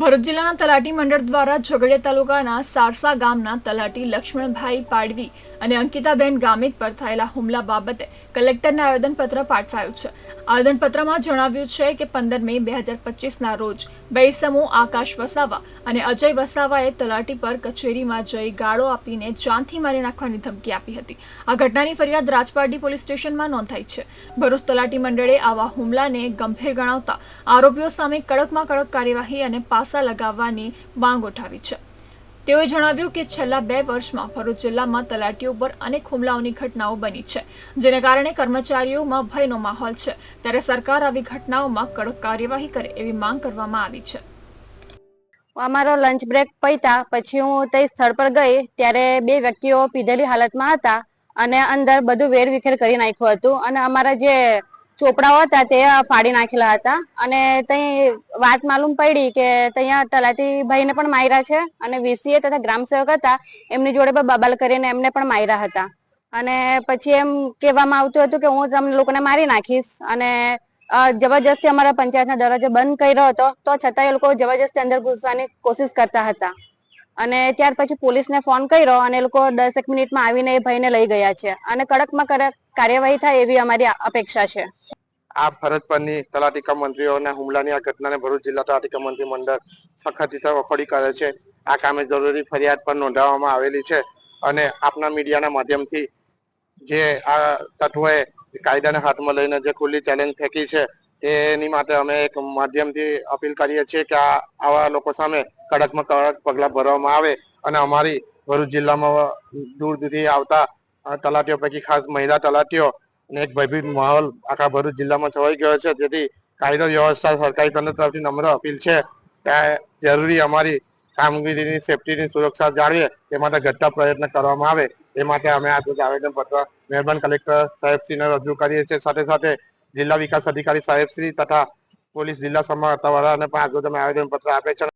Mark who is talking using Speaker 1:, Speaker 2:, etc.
Speaker 1: ભરૂચ જિલ્લાના તલાટી મંડળ દ્વારા ઝઘડિયા તાલુકાના સારસા ગામના તલાટી લક્ષ્મણભાઈ પાડવી અને અંકિતાબેન ગામિત પર થયેલા હુમલા બાબતે કલેક્ટરને આવેદનપત્ર પાઠવાયું છે. આવેદનપત્રમાં જણાવ્યું છે કે પંદર મે બે હજાર પચીસના રોજ બે સમૂહ આકાશ વસાવા અને અજય વસાવાએ તલાટી પર કચેરીમાં જઈ ગાળો આપીને જાનથી મારી નાખવાની ધમકી આપી હતી. આ ઘટનાની ફરિયાદ રાજપારડી પોલીસ સ્ટેશનમાં નોંધાઈ છે. ભરૂચ તલાટી મંડળે આવા હુમલાને ગંભીર ગણાવતા આરોપીઓ સામે કડકમાં કડક કાર્યવાહી અને પાસા લગાવવાની માંગ ઉઠાવી છે. તેઓએ જણાવ્યું કે છેલ્લા બે વર્ષમાં ભરૂચ જિલ્લામાં તલાટીઓ પર અનેક હુમલાઓની ઘટનાઓ બની છે, જેને કારણે કર્મચારીઓમાં ભયનો માહોલ છે. ત્યારે સરકાર આવી ઘટનાઓમાં કડક કાર્યવાહી કરે એવી માંગ કરવામાં આવી છે.
Speaker 2: અમારો લંચ બ્રેક પૈતા પછી હું તે સ્થળ પર ગઈ, ત્યારે બે વ્યક્તિઓ પીધેલી હાલતમાં હતા અને અંદર બધું વેરવિખેર કરી નાખ્યું હતું. અને અમારા જે ચોપડાઓ હતા તે ફાડી નાખેલા હતા. અને ત્યાં વાત માલુમ પડી કે ત્યાં તલાટી ભાઈને પણ માર્યા છે અને વીસીએ તથા ગ્રામસેવક હતા. એમની જોડે પણ બબાલ કરીને એમને પણ માર્યા હતા. અને પછી એમ કહેવામાં આવતું હતું કે હું તમને લોકોને મારી નાખીશ. અને જબરજસ્તી અમારા પંચાયતના દરવાજો બંધ કર્યો હતો. તો છતાં એ લોકો જબરજસ્તી અંદર ઘૂસવાની કોશિશ કરતા હતા. અને ત્યાર પછી પોલીસને ફોન કર્યો અને એ લોકો એક મિનિટમાં આવીને એ ભાઈને લઈ ગયા છે. અને કડકમાં કડક કાર્યવાહી થાય એવી અમારી અપેક્ષા છે.
Speaker 3: આ ફરજ પરની તલાટીકા મંત્રીઓના હુમલાની આ ઘટનાને ભરૂચ જિલ્લા તલાટીકા મંત્રી મંડળ સખત રીતે વખોડી કરે છે. આ કામે જરૂરી ફરિયાદ પણ નોંધાવવામાં આવેલી છે અને આપના મીડિયાના માધ્યમથી જે આ તત્વોએ કાયદાને હાથમાં લઈને જે ખુલ્લી ચેલેન્જ ફેંકી છે તેની માટે અમે એક માધ્યમથી અપીલ કરીએ છીએ કે આવા લોકો સામે કડકમાં કડક પગલાં ભરવામાં આવે અને અમારી ભરૂચ જિલ્લામાં દૂર દૂરથી આવતા તલાટીઓ પૈકી ખાસ મહિલા તલાટીઓ અને એક ભયભીત માહોલ આખા ભરૂચ જિલ્લામાં છવાઈ ગયો છે. જેથી કાયદો વ્યવસ્થા સરકારી તંત્ર તરફથી નમ્ર અપીલ છે કે જરૂરી અમારી કામગીરીની સેફટીની સુરક્ષા જાળવીએ તે માટે ઘટતા પ્રયત્ન કરવામાં આવે. એ માટે અમે આજે આવેદનપત્ર મહેરબાન કલેક્ટર સાહેબશ્રીને રજૂ કરીએ છીએ. સાથે સાથે જિલ્લા વિકાસ અધિકારી સાહેબ શ્રી તથા પોલીસ જિલ્લા સમાહર્તાવાળાને પણ આજે અમે આવેદન પત્ર આપે છે.